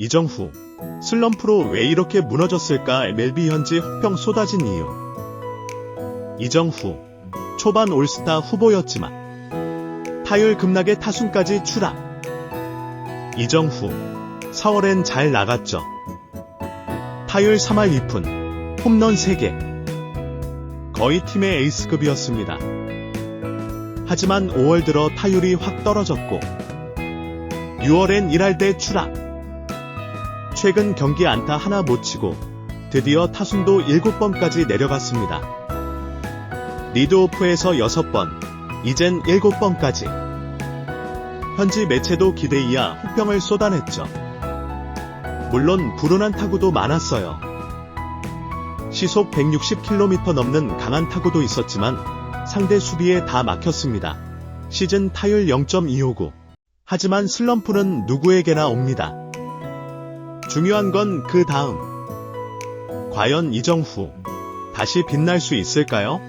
이정후, 슬럼프로 왜 이렇게 무너졌을까 MLB 현지 혹평 쏟아진 이유. 이정후, 초반 올스타 후보였지만 타율 급락에 타순까지 추락. 이정후, 4월엔 잘 나갔죠. 타율 3할 2푼, 홈런 3개. 거의 팀의 에이스급이었습니다. 하지만 5월 들어 타율이 확 떨어졌고 6월엔 1할 대 추락. 최근 경기 안타 하나 못 치고 드디어 타순도 7번까지 내려갔습니다. 리드오프에서 6번, 이젠 7번까지. 현지 매체도 기대 이하 혹평을 쏟아냈죠. 물론 불운한 타구도 많았어요. 시속 160km 넘는 강한 타구도 있었지만 상대 수비에 다 막혔습니다. 시즌 타율 0.259. 하지만 슬럼프는 누구에게나 옵니다. 중요한 건 그 다음. 과연 이정후 다시 빛날 수 있을까요?